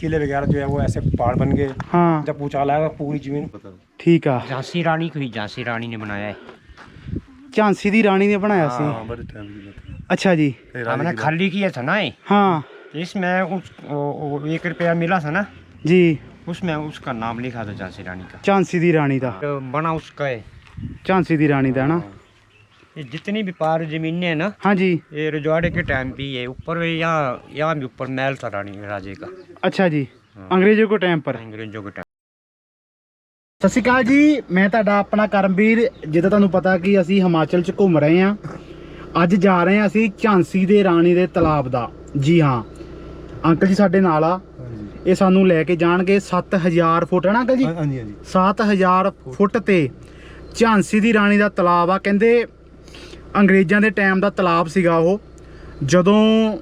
किले वगैरह जो है वो ऐसे पहाड़ बन गए। हाँ। जब पूछा आया पूरी ज़मीन। ठीक है झांसी रानी को ही झांसी रानी ने बनाया है। झांसी दी रानी ने बनाया सी। अच्छा जी। हमने खाली किया था ना हाँ। इसमें उस ओ, ओ, एक रुपया मिला था ना? जी। उसमें उसका नाम लिखा था झांसी रानी का। झांसी दी रानी का बना उसका है। झांसी दी रानी का ना? हाँ। ये जितनी भी पार जमीनें हैं ना ਹਾਂਜੀ ये रजवाड़े के टाइम पे ही है ऊपर भी यहाँ यहाँ भी ऊपर महल था रानी राजे का ਅੱਛਾ ਜੀ ਅੰਗਰੇਜ਼ੋ ਕੋ ਟਾਈਮ ਪਰ अंग्रेजों के टाइम ਸਤਿ ਸ਼੍ਰੀ ਅਕਾਲ ਜੀ ਮੈਂ ਤੁਹਾਡਾ ਆਪਣਾ ਕਰਮਵੀਰ ਜਿੱਦਾਂ ਤੁਹਾਨੂੰ ਪਤਾ ਕਿ ਅਸੀਂ ਹਿਮਾਚਲ 'ਚ ਘੁੰਮ ਰਹੇ ਹਾਂ ਅੱਜ ਜਾ ਰਹੇ ਹਾਂ ਅਸੀਂ ਝਾਂਸੀ ਦੇ ਰਾਣੀ ਦੇ ਤਲਾਬ ਦਾ ਜੀ ਹਾਂ ਅੰਕਲ ਜੀ ਸਾਡੇ ਨਾਲ ਆ ਇਹ ਸਾਨੂੰ ਲੈ ਕੇ ਜਾਣਗੇ 7000 ਫੁੱਟ ਹੈ ਨਾ ਅੰਕਲ ਜੀ हाँ जी हाँ जी 7000 ਫੁੱਟ ਤੇ ਝਾਂਸੀ ਦੀ ਰਾਣੀ ਦਾ ਤਲਾਬ ਆ ਕਹਿੰਦੇ ਅੰਗਰੇਜ਼ਾਂ ਦੇ ਟਾਈਮ ਦਾ ਤਲਾਬ ਸੀਗਾ ਉਹ। ਜਦੋਂ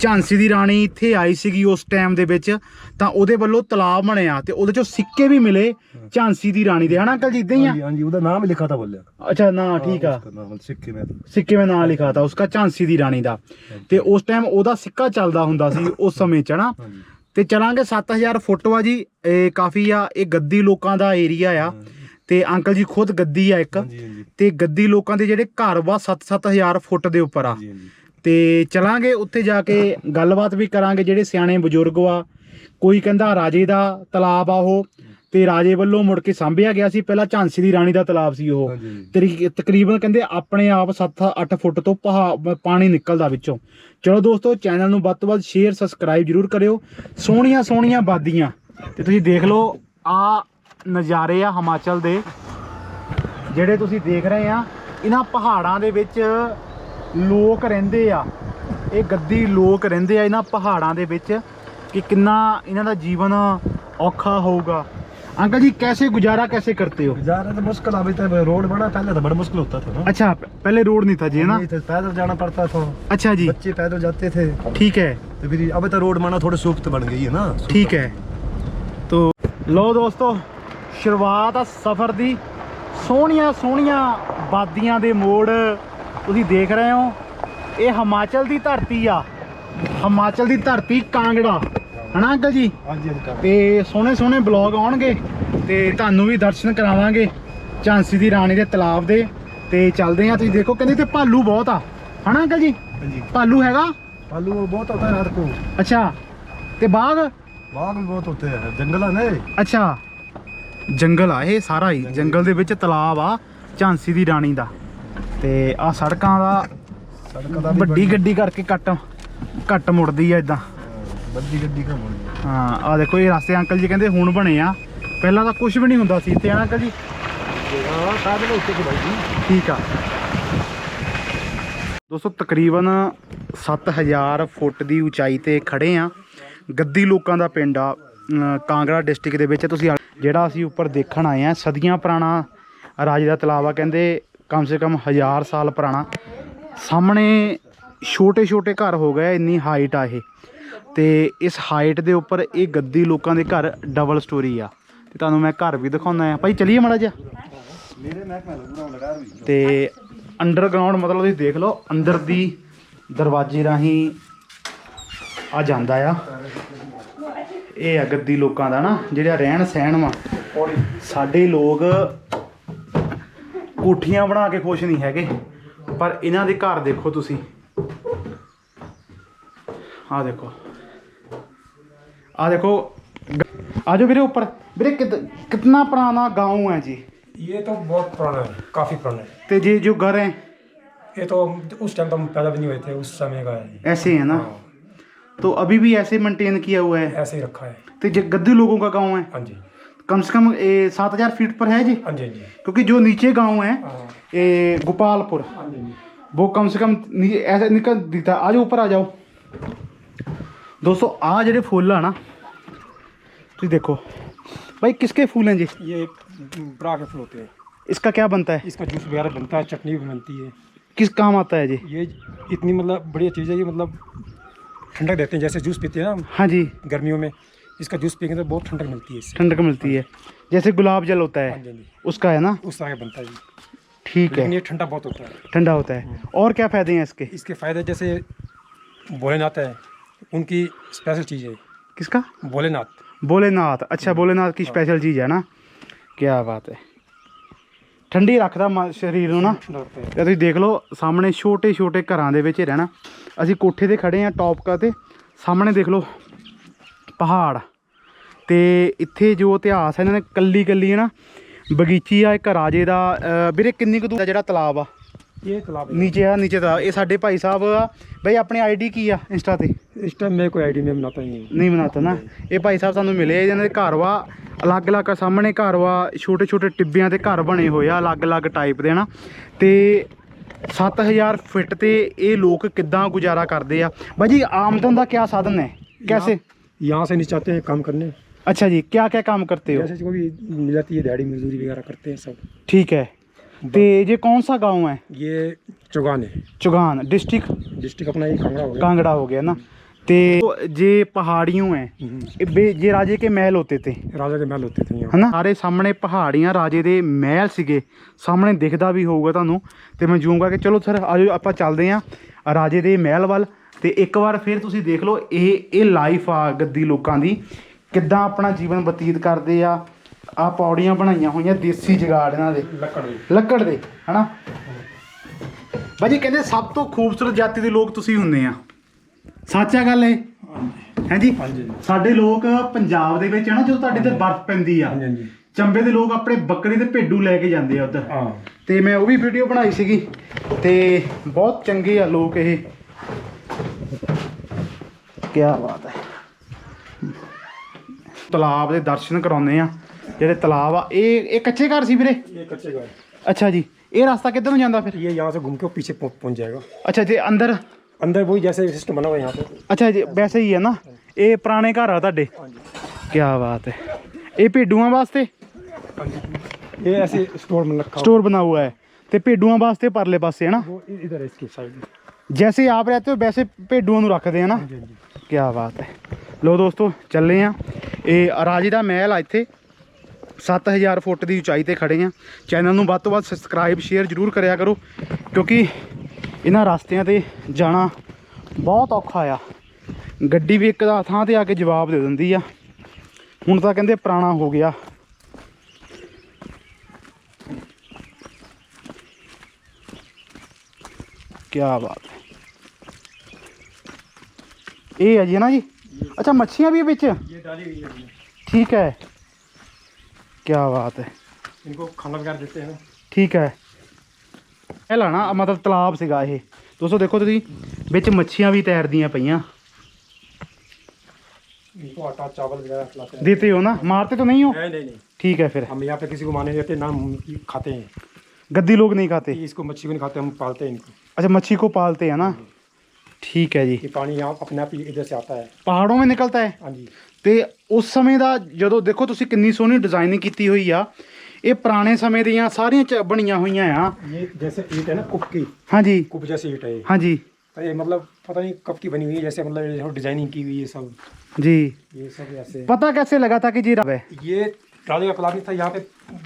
ਝਾਂਸੀ ਦੀ ਰਾਣੀ ਇੱਥੇ ਆਈ ਸੀਗੀ ਉਸ ਟਾਈਮ ਦੇ ਵਿੱਚ ਤਾਂ ਉਹਦੇ ਵੱਲੋਂ ਤਲਾਬ ਬਣਿਆ ਤੇ ਉਹਦੇ ਚੋਂ ਸਿੱਕੇ ਵੀ ਮਿਲੇ ਝਾਂਸੀ ਦੀ ਰਾਣੀ ਦੇ। ਹਨਾ ਅੰਕਲ ਜੀ ਇਦਾਂ ਹੀ ਆ? ਹਾਂਜੀ ਉਹਦਾ ਨਾਮ ਲਿਖਾ ਤਾਂ ਬੋਲਿਆ। ਅੱਛਾ ਨਾ ਠੀਕ ਆ। ਸਿੱਕੇ ਮੈਂ ਸਿੱਕੇ ਮੈਂ ਨਾਂ ਲਿਖਾਤਾ ਉਸਕਾ ਝਾਂਸੀ ਦੀ ਰਾਣੀ ਦਾ। ਤੇ ਉਸ ਟਾਈਮ ਉਹਦਾ ਸਿੱਕਾ ਚੱਲਦਾ ਹੁੰਦਾ ਸੀ ਉਸ ਸਮੇਂ ਚ ਹਨਾ? ਤੇ ਚਲਾਂਗੇ 7000 ਫੁੱਟ ਵਾ ਜੀ ਇਹ ਕਾਫੀ ਆ ਇਹ ਗੱਦੀ ਲੋਕਾਂ ਦਾ ਏਰੀਆ ਆ। ਤੇ ਅੰਕਲ ਜੀ ਖੁਦ ਗੱਦੀ ਆ ਇੱਕ ਤੇ ਗੱਦੀ ਲੋਕਾਂ ਦੇ ਜਿਹੜੇ ਘਰ ਵਾ 7-7000 ਫੁੱਟ ਦੇ ਉੱਪਰ ਆ। ਤੇ ਚਲਾਂਗੇ ਉੱਥੇ ਜਾ ਕੇ ਗੱਲਬਾਤ ਵੀ ਕਰਾਂਗੇ ਜਿਹੜੇ ਸਿਆਣੇ ਬਜ਼ੁਰਗ ਆ ਕੋਈ ਕਹਿੰਦਾ ਰਾਜੇ ਦਾ ਤਲਾਬ ਆ ਉਹ ਤੇ ਰਾਜੇ ਵੱਲੋਂ ਮੁੜ ਕੇ ਸਾਂਭਿਆ ਗਿਆ ਸੀ। ਪਹਿਲਾਂ ਝਾਂਸੀ ਦੀ ਰਾਣੀ ਦਾ ਤਲਾਬ ਸੀ ਉਹ। ਹਾਂਜੀ। ਤਕਰੀਬਨ ਕਹਿੰਦੇ ਆਪਣੇ ਆਪ 7-8 ਫੁੱਟ ਤੋਂ ਪਹਾ- ਪਾਣੀ ਨਿਕਲਦਾ ਵਿੱਚੋਂ। ਚਲੋ ਦੋਸਤੋ ਚੈਨਲ ਨੂੰ ਵੱਧ ਤੋਂ ਵੱਧ ਸ਼ੇਅਰ ਸਬਸਕ੍ਰਾਈਬ ਜਰੂਰ ਕਰਿਓ। ਸੋਹਣੀਆਂ ਸੋਹਣੀਆਂ ਬਾਦੀਆਂ। ਤੇ ਤੁਸੀਂ ਦੇਖ ਲਓ ਆ ਨਜ਼ਾਰੇ ਆ ਹਿਮਾਚਲ ਦੇ ਜਿਹੜੇ ਤੁਸੀਂ ਦੇਖ ਰਹੇ ਆ ਇਹਨਾਂ ਪਹਾੜਾਂ ਦੇ ਵਿੱਚ ਲੋਕ ਰਹਿੰਦੇ ਆ ਇਹ ਗੱਦੀ ਲੋਕ ਰਹਿੰਦੇ ਆ ਇਹਨਾਂ ਪਹਾੜਾਂ ਦੇ ਵਿੱਚ ਕਿ ਕਿੰਨਾ ਇਹਨਾਂ ਦਾ ਜੀਵਨ ਔਖਾ ਹੋਊਗਾ ਅੰਕਲ ਜੀ कैसे गुजारा कैसे करते हो जा रहे थे मुश्किल अभी तक रोड बना पहले तो बड़ा मुश्किल होता था ना अच्छा पहले रोड नहीं था जी है ना नहीं तो पैदल जाना पड़ता था अच्छा जी बच्चे पैदल जाते थे ठीक है तो फिर अब तो रोड बना थोड़ी सुख्त बन गई है ना ਠੀਕ ਹੈ ਤੋ ਲੋ ਦੋਸਤੋ ਸ਼ੁਰੂਆਤ ਆ ਸਫ਼ਰ ਦੀ। ਸੋਹਣੀਆਂ ਸੋਹਣੀਆਂ ਬਾਦੀਆਂ ਦੇ ਮੋੜ ਤੁਸੀਂ ਦੇਖ ਰਹੇ ਹੋ। ਇਹ ਹਿਮਾਚਲ ਦੀ ਧਰਤੀ ਆ। ਹਿਮਾਚਲ ਦੀ ਧਰਤੀ ਕਾਂਗੜਾ। ਹਨਾ ਅੰਕਲ ਜੀ? ਹਾਂਜੀ ਅੰਕਲ ਤੇ ਸੋਹਣੇ ਸੋਹਣੇ ਬਲੌਗ ਆਉਣਗੇ ਤੇ ਤੁਹਾਨੂੰ ਵੀ ਦਰਸ਼ਨ ਕਰਾਵਾਂਗੇ ਝਾਂਸੀ ਦੀ ਰਾਣੀ ਦੇ ਤਲਾਬ ਦੇ। ਤੇ ਚੱਲਦੇ ਆ ਤੁਸੀਂ ਦੇਖੋ ਕਹਿੰਦੇ ਤੇ ਭਾਲੂ ਬਹੁਤ ਆ। ਹਨਾ ਅੰਕਲ ਜੀ? ਹਾਂਜੀ। ਭਾਲੂ ਹੈਗਾ? ਭਾਲੂ ਬਹੁਤ ਹੁੰਦਾ ਰਾਤ ਕੋ। ਅੱਛਾ। ਤੇ ਬਾਗ? ਬਾਗ ਵੀ ਬਹੁਤ ਹੁੰਦੇ ਜੰਗਲਾਂ ਨੇ। ਅੱਛਾ। ਜੰਗਲ ਆ ਇਹ ਸਾਰਾ ਹੀ। ਜੰਗਲ ਦੇ ਵਿੱਚ ਤਲਾਬ ਆ ਝਾਂਸੀ ਦੀ ਰਾਣੀ ਦਾ। ਤੇ ਆ ਸੜਕਾਂ ਦਾ ਵੱਡੀ ਗੱਡੀ ਕਰਕੇ ਕੱਟ ਕੱਟ ਮੁੜਦੀ ਆ ਇਦਾਂ ਵੱਡੀ ਗੱਡੀ ਕਾ ਮੁੜਦੀ? ਹਾਂ ਆ ਦੇਖੋ ਇਹ ਰਸਤੇ ਅੰਕਲ ਜੀ ਕਹਿੰਦੇ ਹੁਣ ਬਣੇ ਆ। ਪਹਿਲਾਂ ਤਾਂ ਕੁਝ ਵੀ ਨਹੀਂ ਹੁੰਦਾ ਸੀ ਤੇ ਅੰਕਲ ਜੀ? ਹਾਂ ਸਾਧਨ ਉੱਤੇ ਕਿ ਬਾਈ ਜੀ ਠੀਕ ਆ। ਦੋਸਤੋ ਤਕਰੀਬਨ 7000 ਫੁੱਟ ਦੀ ਉਚਾਈ ਤੇ ਖੜੇ ਆ। ਗੱਦੀ ਲੋਕਾਂ ਦਾ ਪਿੰਡ ਆ ਕਾਂਗੜਾ ਡਿਸਟ੍ਰਿਕਟ ਦੇ ਵਿੱਚ। ਤੁਸੀਂ ਜਿਹੜਾ ਅਸੀਂ ਉੱਪਰ ਦੇਖਣ ਆਏ ਆ, ਸਦੀਆਂ ਪੁਰਾਣਾ ਰਾਜ ਦਾ ਤਲਾਬ ਆ, ਕਹਿੰਦੇ ਕਮ ਸੇ ਕਮ ਹਜ਼ਾਰ ਸਾਲ ਪੁਰਾਣਾ। ਸਾਹਮਣੇ ਛੋਟੇ ਛੋਟੇ ਘਰ ਹੋ ਗਏ ਇੰਨੀ ਹਾਈਟ ਆ ਇਹ। ਤੇ ਇਸ ਹਾਈਟ ਦੇ ਉੱਪਰ ਇਹ ਗੱਦੀ ਲੋਕਾਂ ਦੇ ਘਰ ਡਬਲ ਸਟੋਰੀ ਆ। ਤੇ ਤੁਹਾਨੂੰ ਮੈਂ ਘਰ ਵੀ ਦਿਖਾਉਂਦਾ ਆ। ਭਾਈ, ਚਲਿਏ ਮੜਾ ਜਾ ਮੇਰੇ ਮਹਿਕਮੇ ਲਗਾਉਣ ਲਗਾ ਵੀ ਤੇ ਅੰਡਰਗਰਾਉਂਡ ਮਤਲਬ ਤੁਸੀਂ ਦੇਖ ਲਓ, ਅੰਦਰ ਦੀ ਦਰਵਾਜ਼ੇ ਰਾਹੀਂ ਆ ਜਾਂਦਾ ਆ। ਇਹ ਆ ਗੱਦੀ ਲੋਕਾਂ ਦਾ ਨਾ ਜਿਹੜਾ ਰਹਿਣ ਸਹਿਣ ਵਾ ਸਾਡੇ ਲੋਕ ਕੋਠੀਆਂ ਬਣਾ ਕੇ ਖੁਸ਼ ਨਹੀਂ ਹੈਗੇ ਪਰ ਇਹਨਾਂ ਦੇ ਘਰ ਦੇਖੋ ਤੁਸੀਂ ਆ ਦੇਖੋ ਆ ਦੇਖੋ आजो ਵੀਰੇ ਉੱਪਰ ਵੀਰੇ कितना पुराना गांव है जी ये तो बहुत पुराना है काफी पुराना है तो जी जो घर है ये तो उस टाइम तो हम पैदा भी नहीं हुए थे उस समय का है ऐसे ही है ना हाँ। तो अभी भी ऐसे मेंटेन किया हुआ है ऐसे ही रखा है तो जो गद्दी लोगों का गांव है हाँ जी कम से कम सात हजार फीट पर है जी हाँ जी हाँ जी क्योंकि जो नीचे गांव है हाँ ए, गोपालपुर हाँ जी वो कम से कम नी- ऐसे निकल दिखता आ जाओ ऊपर आ जाओ दोस्तों आ ਜਿਹੜੇ ਫੁੱਲ ਆ ਨਾ ਤੁਸੀਂ ਦੇਖੋ भाई किसके फूल हैं जी ये बड़ा के फल होते हैं इसका क्या बनता है इसका जूस वगैरह बनता है चटनी भी बनती है किस काम आता है जी ये इतनी मतलब बढ़िया चीज़ है ये मतलब ठंडक देते हैं जैसे जूस पीते हैं ना हम हाँ जी। गर्मियों में इसका जूस पियेंगे तो बहुत ठंडक मिलती है ठंडक मिलती है। जैसे गुलाब जल होता हाँ है हाँ उसका है ना? उस तरह बनता है ठीक है। ये ठंडा बहुत होता है। ठंडा होता है। और क्या फ़ायदे हैं इसके? इसके फ़ायदे जैसे भोलेनाथ है उनकी स्पेशल चीज़ है। किसका? भोलेनाथ। भोलेनाथ। अच्छा भोलेनाथ की स्पेशल चीज़ है ना? क्या बात है। ਠੰਡੀ ਰੱਖਦਾ ਮ- ਸਰੀਰ ਨੂੰ ਨਾ। ਤੇ ਤੁਸੀਂ ਦੇਖ ਲਓ, ਸਾਹਮਣੇ ਛੋਟੇ ਛੋਟੇ ਘਰਾਂ ਦੇ ਵਿੱਚ ਰਹਿਣਾ। ਅਸੀਂ ਕੋਠੇ ਤੇ ਖੜੇ ਆ ਟੌਪਕਾ ਤੇ। ਸਾਹਮਣੇ ਦੇਖ ਲਓ, ਪਹਾੜ। ਤੇ ਇੱਥੇ ਜੋ ਇਤਿਹਾਸ ਹੈ, ਇਹਨਾਂ ਨੇ ਕੱਲੀ ਕੱਲੀ ਹੈ ਨਾ, ਬਗੀਚੀ ਆ, ਇੱਕ ਰਾਜੇ ਦਾ ਵੀਰੇ ਕਿੰਨੀ ਕੁ ਦੂਰ ਦਾ ਜਿਹੜਾ ਤਲਾਬ ਆ? ये तालाब है ਨੀਚੇ ਆ ਨੀਚੇ ਦਾ ਇਹ ਸਾਡੇ ਭਾਈ ਸਾਹਿਬ ਆ ਬਈ ਆਪਣੀ ਆਈਡੀ ਕੀ ਆ ਇੰਸਟਾ ਤੇ इस टाइम मेरे को आईडी में बनाता ही नहीं ਨਹੀਂ ਬਣਾਤਾ ਨਾ ਇਹ ਭਾਈ ਸਾਹਿਬ ਸਾਨੂੰ ਮਿਲੇ ਇਹਨਾਂ ਦੇ ਘਰ ਵਾ ਅਲੱਗ-ਅਲੱਗ ਸਾਹਮਣੇ ਘਰ ਵਾ ਛੋਟੇ-ਛੋਟੇ ਟਿੱਬਿਆਂ ਤੇ ਘਰ ਬਣੇ ਹੋਏ ਆ ਅਲੱਗ-ਅਲੱਗ ਟਾਈਪ ਦੇ ਨਾ ਤੇ 7000 ਫਿੱਟ ਤੇ ਇਹ ਲੋਕ ਕਿੱਦਾਂ ਗੁਜ਼ਾਰਾ ਕਰਦੇ ਆ ਬਾਜੀ ਆਮਦਨ ਦਾ ਕੀ ਸਾਧਨ ਹੈ कैसे यहाँ से नहीं चाहते हैं काम करने अच्छा जी क्या क्या काम करते हो जैसे कोई भी मिल जाती है दिहाड़ी मजदूरी वगैरह करते हैं सब ठीक है ਤੇ ये कौन सा गांव है ये चौगान है चुगान डिस्ट्रिक्ट डिस्ट्रिक्ट अपना ये कांगड़ा हो गया कांगड़ा हो गया ना ते ये पहाड़ियों हैं हम्म। ये बे- ये राजे के महल होते थे राजा के महल होते थे यहाँ ਹਨਾ ਸਾਰੇ ਸਾਹਮਣੇ ਪਹਾੜੀਆਂ ਰਾਜੇ ਦੇ ਮਹਿਲ ਸੀਗੇ ਸਾਹਮਣੇ ਦਿਖਦਾ ਵੀ ਹੋਊਗਾ ਤੁਹਾਨੂੰ ਤੇ ਮੈਂ ਜੂਮ ਕਰਕੇ ਚਲੋ ਸਰ ਆਜੋ ਆਪਾਂ ਚੱਲਦੇ ਆਂ ਰਾਜੇ ਦੇ ਮਹਿਲ ਵੱਲ ਤੇ ਇੱਕ ਵਾਰ ਫਿਰ ਤੁਸੀਂ ਦੇਖ ਲਓ ਇਹ ਇਹ ਲਾਈਫ ਆ ਗੱਦੀ ਲੋਕਾਂ ਦੀ ਕਿੱਦਾਂ ਆਪਣਾ ਜੀਵਨ ਬਤੀਤ ਕਰਦੇ ਆ ਆ ਪੌੜੀਆਂ ਬਣਾਈਆਂ ਹੋਈਆਂ ਦੇਸੀ ਜਗਾੜ ਇਹਨਾਂ ਦੇ। ਲੱਕੜ ਦੇ। ਲੱਕੜ ਦੇ ਹਨਾ? ਬਾਜੀ ਕਹਿੰਦੇ ਸਭ ਤੋਂ ਖੂਬਸੂਰਤ ਜਾਤੀ ਦੇ ਲੋਕ ਤੁਸੀਂ ਹੁੰਦੇ ਆ। ਸੱਚਾ ਗੱਲ ਏ ਹਾਂਜੀ। ਹਾਂਜੀ। ਸਾਡੇ ਲੋਕ ਪੰਜਾਬ ਦੇ ਵਿੱਚ ਹਨਾ ਜਦੋਂ ਤੁਹਾਡੇ ਤੇ ਬਰਫ਼ ਪੈਂਦੀ ਆ ਚੰਬੇ ਦੇ ਲੋਕ ਆਪਣੇ ਬੱਕਰੀ ਦੇ ਭੇਡੂ ਲੈ ਕੇ ਜਾਂਦੇ ਆ ਉੱਧਰ। ਤੇ ਮੈਂ ਉਹ ਵੀ ਵੀਡੀਓ ਬਣਾਈ ਸੀਗੀ। ਤੇ ਬਹੁਤ ਚੰਗੇ ਆ ਲੋਕ ਇਹ। ਕੀ ਬਾਤ ਹੈ। ਤਲਾਬ ਦੇ ਦਰਸ਼ਨ ਕਰਾਉਂਦੇ ਆ। ਜਿਹੜੇ ਤਲਾਬ ਆ ਇਹ ਇਹ ਕੱਚੇ ਘਰ ਸੀ ਵੀਰੇ ये कच्चे का है। ਅੱਛਾ ਜੀ ਇਹ ਰਸਤਾ ਕਿੱਧਰ ਨੂੰ ਜਾਂਦਾ ਫਿਰ ये यहाँ से घूम के पीछे पहुँच पहुँच जाएगा ਅੱਛਾ ਜੀ ਅੰਦਰ अंदर वही जैसे सिस्टम बना हुआ है यहाँ पे ਅੱਛਾ ਜੀ ਵੈਸੇ ਹੀ ਹੈ ਨਾ ਇਹ ਪੁਰਾਣੇ ਘਰ ਆ ਤੁਹਾਡੇ हाँ जी ਕੀ ਬਾਤ ਹੈ ਇਹ ਭੇਡੂਆਂ ਵਾਸਤੇ हाँ जी ये ऐसे स्टोर में रखा स्टोर बना हुआ है ਤੇ ਭੇਡੂਆਂ ਵਾਸਤੇ ਪਰਲੇ ਪਾਸੇ ਹੈ ਨਾ हुआ। वो इधर है इसकी साइड ਜੈਸੇ ਆਪ ਰਹਤੇ ਹੋ ਵੈਸੇ ਭੇਡੂਆਂ ਨੂੰ ਰੱਖਦੇ ਆ ਨਾ हाँ जी हाँ जी ਕੀ ਬਾਤ ਹੈ ਲੋ ਦੋਸਤੋ ਚੱਲੇ ਆ ਇਹ ਰਾਜੇ ਦਾ ਮਹਿਲ ਆ ਇੱਥੇ 7000 ਫੁੱਟ ਦੀ ਉਚਾਈ ਤੇ ਖੜੇ ਆ। ਚੈਨਲ ਨੂੰ ਵੱਧ ਤੋਂ ਵੱਧ ਸਬਸਕ੍ਰਾਈਬ ਸ਼ੇਅਰ ਜਰੂਰ ਕਰਿਆ ਕਰੋ ਕਿਉਂਕਿ ਇਹਨਾਂ ਰਸਤਿਆਂ ਤੇ ਜਾਣਾ ਬਹੁਤ ਔਖਾ ਆ। ਗੱਡੀ ਵੀ ਇੱਕ ਦਾ ਥਾਂ ਤੇ ਆ ਕੇ ਜਵਾਬ ਦੇ ਦਿੰਦੀ ਆ। ਹੁਣ ਤਾਂ ਕਹਿੰਦੇ ਪੁਰਾਣਾ ਹੋ ਗਿਆ। ਕੀ ਬਾਤ ਹੈ। ਇਹ ਹੈ ਜੀ ਨਾ ਜੀ? ਅੱਛਾ ਮੱਛੀਆਂ ਵੀ ਵਿੱਚ? ਇਹ ਡਾਲੀ ਹੋਈ ਹੈ ਠੀਕ ਹੈ। ਕੀ ਬਾਤ ਹੈ इनको खाना वगैरह देते हैं ना ਠੀਕ ਹੈ ਇਹ ਲਾਣਾ ਮਤਲਬ ਤਲਾਬ ਸੀਗਾ ਇਹ ਦੋਸਤੋ ਦੇਖੋ ਤੁਸੀਂ ਵਿੱਚ ਮੱਛੀਆਂ ਵੀ ਤੈਰਦੀਆਂ ਪਈਆਂ इनको आटा चावल वगैरह खिलाते हैं ਦੇਤੇ ਹੋ ਨਾ ਮਾਰਤੇ तो नहीं हो नहीं नहीं नहीं ठीक है फिर हम यहाँ पे किसी को मारने नहीं देते ना हम ये खाते हैं गद्दी लोग नहीं खाते ये इसको मच्छी को नहीं खाते हम पालते हैं इनको अच्छा मच्छी को पालते हैं ना ठीक है जी ये पानी यहाँ अपने आप ही इधर से आता है ਪਹਾੜੋਂ में ਨਿਕਲਦਾ ਹੈ हाँ जी ਤੇ ਉਸ ਸਮੇਂ ਦਾ ਜਦੋਂ ਦੇਖੋ ਤੁਸੀਂ ਕਿੰਨੀ ਸੋਹਣੀ ਡਿਜ਼ਾਈਨਿੰਗ ਕੀਤੀ ਹੋਈ ਆ ਇਹ ਪੁਰਾਣੇ ਸਮੇਂ ਦੀਆਂ ਸਾਰੀਆਂ ਚ ਬਣੀਆਂ ਹੋਈਆਂ ਆ ये जैसे ईट है ना कुप की ਹਾਂਜੀ कुप जैसी ईट है ये ਹਾਂਜੀ तो ये मतलब पता नहीं कब की बनी हुई है जैसे मतलब ये डिजाइनिंग की हुई है सब जी ये सब ऐसे पता कैसे लगा था कि जी रब है ये राजा का कलामी था यहाँ पे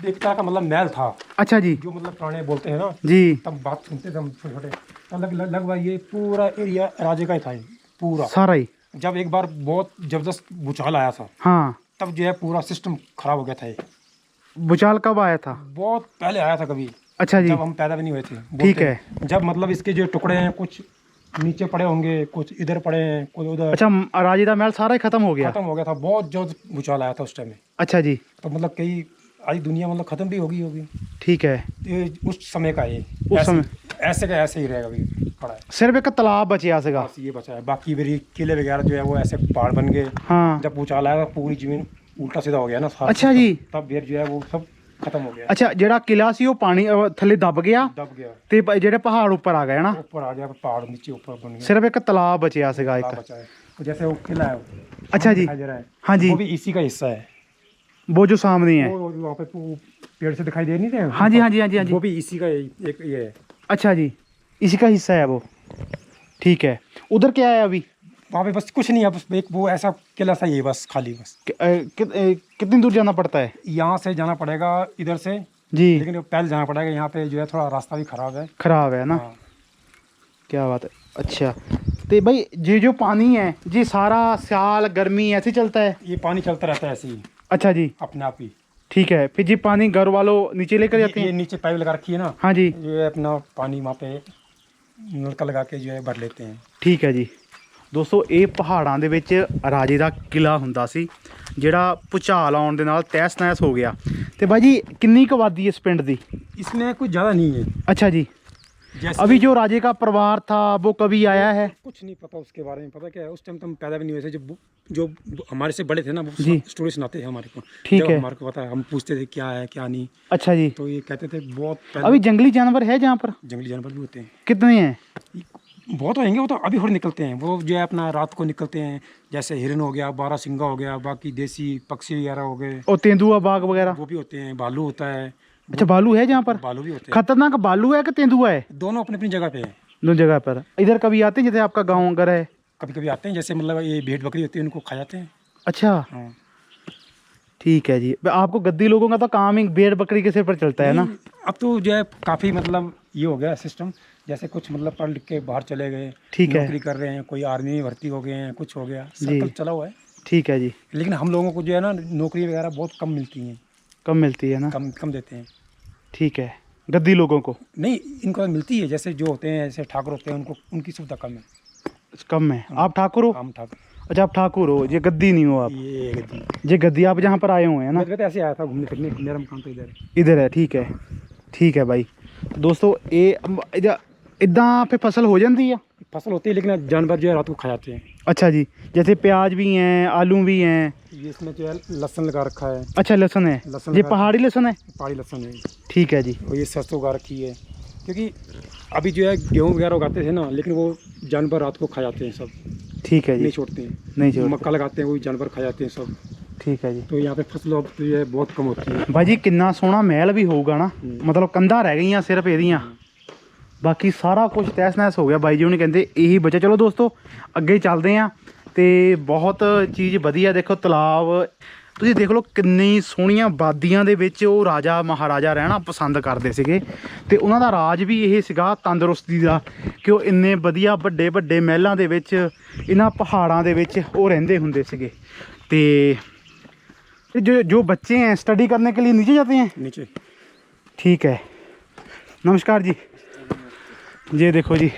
एक तरह का मतलब महल था अच्छा जी जो मतलब पुराने बोलते हैं ना जी तब बात सुनते थे हम छोटे छोटे तब लग लग लगभग ये पूरा एरिया राजे का ही था ये पूरा सारा ही जब एक बार बहुत ज़बरदस्त भूचाल आया था हाँ। तब जो है पूरा सिस्टम खराब हो गया था ये। भूचाल कब आया था? बहुत पहले आया था कभी। अच्छा जी। जब हम पैदा भी नहीं हुए थे ठीक हैं। जब मतलब इसके जो टुकड़े हैं कुछ नीचे पड़े होंगे कुछ इधर पड़े हैं कुछ उधर। अच्छा म- महल सारा ही खत्म हो गया? खत्म हो गया था बहुत जल्द भूचाल आया था उस टाइम में। अच्छा जी। तो मतलब कई आज दुनिया मतलब खत्म भी होगी होगी। ठीक है। ये उस समय का ये उस समय। ऐसे का ऐसे ही रहेगा अभी खड़ा है सिर्फ एक तालाब बचिया सीगा बस ये बचा है बाकी मेरी किले वगैरह जो है वो ऐसे पहाड़ बन गए हाँ जब भूचाल आया था पूरी जमीन उल्टा सीधा हो गया ना सारा अच्छा जी। तब फिर जो है वो सब खत्म हो गया ਅੱਛਾ ਜਿਹੜਾ ਕਿਲਾ ਸੀ ਉਹ ਪਾਣੀ ਅਹ, ਥੱਲੇ ਦੱਬ ਗਿਆ दब गया ਤੇ ਪ- ਜਿਹੜੇ ਪਹਾੜ ਉੱਪਰ ਆ ਗਏ ਨਾ ऊपर आ गया पहाड़ नीचे ऊपर बन गया ਸਿਰਫ ਇੱਕ ਤਲਾਬ ਬਚਿਆ ਸੀਗਾ तालाब ਇੱਕ बचा है तो जैसे वो किला है अच्छा जी दिखाई दे रहा है हाँ जी वो भी इसी का हिस्सा है वो जो सामने है वो वहाँ पे वो पेड़ से दिखाई दे नहीं रहे हाँ जी हाँ जी हाँ जी हाँ जी वो भी इसी का एक ये है अच्छा जी इसी का हिस्सा है वो। ठीक है। उधर क्या है अभी? वहाँ पे बस कुछ नहीं है बस एक वो ऐसा किला सा ही है बस खाली बस। कि, कि, कितनी दूर जाना पड़ता है? यहाँ से जाना पड़ेगा इधर से जी। लेकिन पहले जाना पड़ेगा यहाँ पे जो है थोड़ा रास्ता भी खराब है। खराब है ना? हाँ। क्या बात है। अच्छा। तो भाई ये जो पानी है ये सारा साल गर्मी ऐसे चलता है? ये पानी चलता रहता है ऐसे ही। अच्छा जी। अपने आप ही। ठीक है फिर ये पानी घर वालों नीचे लेकर जाते ये, ये हैं नीचे पाइप लगा रखी है ना हाँ जी ये अपना पानी वहाँ पे नलका लगा के जो है भर लेते हैं ਠੀਕ ਹੈ ਜੀ ਦੋਸਤੋ ਇਹ ਪਹਾੜਾਂ ਦੇ ਵਿੱਚ ਰਾਜੇ ਦਾ ਕਿਲਾ ਹੁੰਦਾ ਸੀ ਜਿਹੜਾ ਭੁਚਾਲ ਆਉਣ ਦੇ ਨਾਲ ਤਹਿਸ ਨਹਿਸ ਹੋ ਗਿਆ ਤੇ ਬਾਈ ਜੀ ਕਿੰਨੀ ਕੁ ਆਬਾਦੀ ਹੈ ਇਸ ਪਿੰਡ ਦੀ इसमें कुछ ज़्यादा नहीं है अच्छा जी जैसे अभी जो राजे का परिवार था वो कभी आया है? कुछ नहीं पता उसके बारे में पता क्या है? उस टाइम तो हम पैदा भी नहीं हुए थे जब जो हमारे से बड़े थे ना वो स्टोरी सुनाते थे हमारे को। ठीक है। हमारे को पता है हम पूछते थे क्या है क्या नहीं। अच्छा जी। तो ये कहते थे बहुत अभी जंगली जानवर है जहाँ पर? जंगली जानवर भी होते हैं। कितने हैं? बहुत होंगे वो तो अभी थोड़े निकलते हैं। वो जो है अपना रात को निकलते हैं जैसे हिरन हो गया बारह सिंगा हो गया बाकी देसी पक्षी वगैरह हो गए। और तेंदुआ बाघ वगैरह? वो भी होते हैं भालू होता है। अच्छा बालू है जहाँ पर? बालू भी होते हैं। खतरनाक बालू है कि तेंदुआ है? दोनों अपनी अपनी जगह पे है। दो जगह पर। इधर कभी आते हैं जैसे आपका गाँव घर है? कभी कभी आते हैं जैसे मतलब ये भेड़ बकरी होती है उनको खा जाते हैं। अच्छा। हाँ। ठीक है जी। आपको गद्दी लोगों का तो काम ही भेड़ बकरी के सिर पर चलता है ना? अब तो जो है काफ़ी मतलब ये हो गया सिस्टम जैसे कुछ मतलब पढ़ लिख के बाहर चले गए ठीक है। नौकरी कर रहे हैं कोई आर्मी में भर्ती हो गए हैं कुछ हो गया। सर्कल चला हुआ है। ठीक है जी। लेकिन हम लोगों को जो है ना नौकरी वगैरह बहुत कम मिलती हैं। कम मिलती है ना? कम कम देते हैं। ठीक है। गद्दी लोगों को? नहीं इनको तो मिलती है जैसे जो होते हैं जैसे ठाकुर होते हैं उनको उनकी सुविधा कम है। अच्छा, कम है। हाँ। आप ठाकुर हो? हम ठाकुर। अच्छा आप ठाकुर हो ये गद्दी नहीं हो आप? ये गद्दी। ये गद्दी आप जहाँ पर आए हुए हैं ना? तो ऐसे आया था घूमने फिरने मेरा मकान तो इधर है। इधर है ठीक है। ठीक है भाई। तो दोस्तों ये इदा पे फ़सल हो जाती है? फ़सल होती है लेकिन जानवर जो है रात को खा जाते हैं। अच्छा जी जैसे प्याज भी हैं आलू भी हैं। ये इसमें जो है लहसन लगा रखा है। अच्छा लहसन है। लसन ये पहाड़ी लहसन है? पहाड़ी लहसन है। ठीक है जी। और ये सरसों उगा रखी है। क्योंकि अभी जो है गेहूँ वगैरह उगाते थे ना लेकिन वो जानवर रात को खा जाते हैं सब। ठीक है जी। नहीं छोड़ते हैं। नहीं छोड़ मक्का लगाते हैं वो जानवर खा जाते हैं सब। ठीक है जी। तो यहाँ पे फ़सल अब जो है बहुत कम होती है। भाई जी कितना सोहना महल भी होगा ना। हम्म। मतलब कंधा रह गई सिर्फ़ एरिया ਬਾਕੀ ਸਾਰਾ ਕੁਝ ਤਹਿਸ ਨਹਿਸ ਹੋ ਗਿਆ ਬਾਈ ਜੀ ਉਹਨੇ ਕਹਿੰਦੇ ਇਹੀ ਬਚਿਆ ਚਲੋ ਦੋਸਤੋ ਅੱਗੇ ਚੱਲਦੇ ਆਂ ਤੇ ਬਹੁਤ ਚੀਜ਼ ਵਧੀਆ ਦੇਖੋ ਤਲਾਬ ਤੁਸੀਂ ਦੇਖ ਲਓ ਕਿੰਨੀ ਸੋਹਣੀਆਂ ਬਾਦੀਆਂ ਦੇ ਵਿੱਚ ਉਹ ਰਾਜਾ ਮਹਾਰਾਜਾ ਰਹਿਣਾ ਪਸੰਦ ਕਰਦੇ ਸੀਗੇ ਤੇ ਉਹਨਾਂ ਦਾ ਰਾਜ ਵੀ ਇਹ ਸੀਗਾ ਤੰਦਰੁਸਤੀ ਦਾ ਕਿ ਉਹ ਇੰਨੇ ਵਧੀਆ ਵੱਡੇ ਵੱਡੇ ਮਹਿਲਾਂ ਦੇ ਵਿੱਚ ਇਹਨਾਂ ਪਹਾੜਾਂ ਦੇ ਵਿੱਚ ਉਹ ਰਹਿੰਦੇ ਹੁੰਦੇ ਸੀਗੇ ਤੇ ये जो जो बच्चे हैं स्टडी करने के लिए नीचे जाते हैं नीचे ठीक है ਨਮਸਕਾਰ ਜੀ ਜੇ ਦੇਖੋ ਜੀ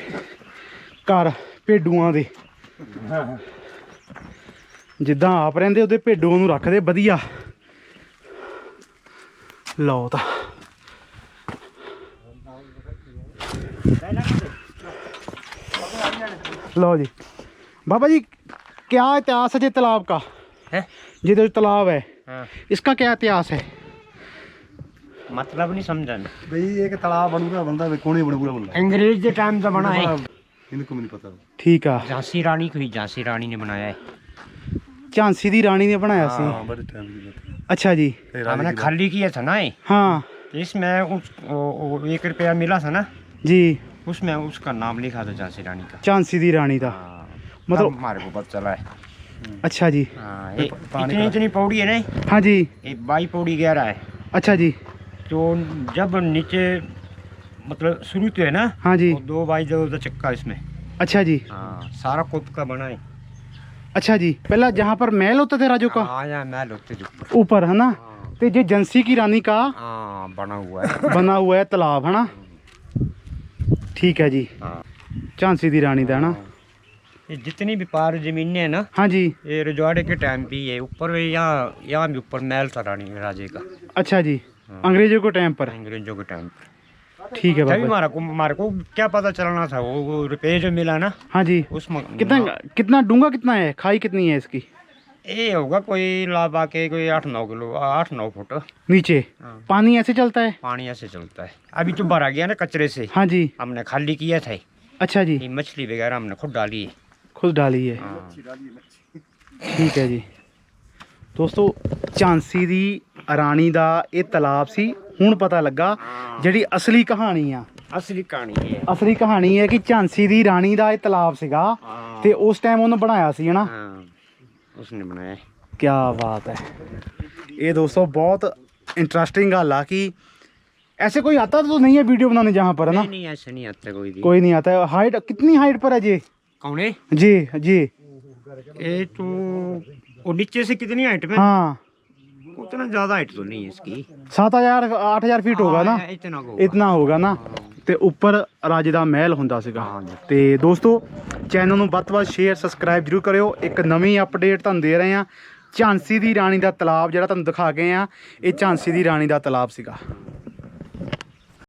ਘਰ ਭੇਡੂਆਂ ਦੇ ਜਿੱਦਾਂ ਆਪ ਰਹਿੰਦੇ ਉਹਦੇ ਭੇਡੂਆਂ ਨੂੰ ਰੱਖਦੇ ਵਧੀਆ ਲਓ ਤਾਂ लो जी बाबा जी क्या इतिहास है जी तालाब का है ये जो तालाब है हाँ इसका क्या इतिहास है मतलब नहीं समझन। भाई एक तालाब बनूगा बंदा है कोनी बनूगा बनता अंग्रेज़ के टाइम से तो बना है। इनको नहीं पता। ठीक है झांसी रानी कोई झांसी रानी ने बनाया है। झांसी दी रानी ने बनाया हाँ, सी। हाँ बड़े टाइम की बात अच्छा जी। हमने खाली किया था ना ये? हाँ। इसमें उस एक रुपया मिला था ना? जी। उसमें उसका नाम लिखा था झांसी रानी का। झांसी दी रानी था हाँ, मतलब मारे को पता चला है। अच्छा जी। हाँ इतनी इतनी पौड़ी है ना हाँ जी। ये बाई पौड़ी गहरा है। अच्छा जी। तो जब नीचे मतलब शुरू तो है ना हाँ जी तो दो बाई जो चक्का इसमें अच्छा जी हाँ सारा कोप का बना है अच्छा जी पहला जहाँ पर महल होता था राजू का हाँ यहाँ महल होते जो ऊपर है ना हाँ, तो ये जंसी की रानी का हाँ बना हुआ है बना हुआ है तालाब है ना ठीक है जी हाँ झांसी दी रानी का है ना ये जितनी भी पार जमीनें हैं ना हाँ जी ये रजवाड़े के टाइम पे ही है ऊपर भी यहाँ यहाँ भी ऊपर महल था रानी राजे का अच्छा जी हाँ। हाँ। अंग्रेज़ों के टाइम पर। अंग्रेज़ों के टाइम पर। ठीक है भाई मारा को मारा को क्या पता चलना था वो, वो रुपये जो मिला ना हाँ जी। उसमें कितना कितना डूँगा कितना है? खाई कितनी है इसकी? ये होगा कोई लाभा के कोई आठ नौ किलो आठ नौ फुट। नीचे। हाँ। पानी ऐसे चलता है? पानी ऐसे चलता है। अभी तो भरा गया ना कचरे से। हाँ जी। हमने खाली किया था। अच्छा जी। मछली वगैरह हमने खुद डाली है। खुद डाली है। हाँ। ठीक है जी। दोस्तों झांसी की ਰਾਣੀ ਦਾ ਇਹ ਤਾਲਾਬ ਸੀ ਹੁਣ ਪਤਾ ਲੱਗਾ ਜਿਹੜੀ ਅਸਲੀ ਕਹਾਣੀ ਆ असली कहानी है ਅਸਲੀ ਕਹਾਣੀ ਹੈ ਕਿ ਝਾਂਸੀ ਦੀ ਰਾਣੀ ਦਾ ਇਹ ਤਾਲਾਬ ਸੀਗਾ हाँ। ਤੇ ਉਸ ਟਾਈਮ ਉਹਨੇ ਬਣਾਇਆ ਸੀ ਹਨਾ हाँ उसने बनाया है। ਕੀ ਬਾਤ ਹੈ ਇਹ ਦੋਸਤੋ ਬਹੁਤ इंटरेस्टिंग ਗੱਲ ਆ कि ऐसे कोई आता तो नहीं है वीडियो बनाने जहाँ पर है ना नहीं नहीं ऐसे नहीं आता कोई भी कोई नहीं आता है हाइट कितनी हाइट पर है जी कौन है जी जी ये तो वो नीचे से कितनी हाइट में हाँ उतना ज्यादा हाइट तो नहीं है इसकी ਸੱਤ ਹਜ਼ਾਰ ਅੱਠ ਹਜ਼ਾਰ ਫੀਟ ਹੋਗਾ ਨਾ हाँ, इतना को ਇਤਨਾ ਹੋਗਾ ਨਾ ਤੇ ਉੱਪਰ ਰਾਜੇ ਦਾ ਮਹਿਲ ਹੁੰਦਾ ਸੀਗਾ ਹਾਂ ਜੀ। ਤੇ ਦੋਸਤੋ ਚੈਨਲ ਨੂੰ ਵੱਧ ਤੋਂ ਵੱਧ ਸ਼ੇਅਰ ਸਬਸਕ੍ਰਾਈਬ ਜਰੂਰ ਕਰਿਓ ਇੱਕ ਨਵੀਂ ਅਪਡੇਟ ਤੁਹਾਨੂੰ ਦੇ ਰਹੇ ਆ ਝਾਂਸੀ ਦੀ ਰਾਣੀ ਦਾ ਤਲਾਬ ਜਿਹੜਾ ਤੁਹਾਨੂੰ ਦਿਖਾ ਗਏ ਆ ਇਹ ਝਾਂਸੀ ਦੀ ਰਾਣੀ ਦਾ ਤਲਾਬ ਸੀਗਾ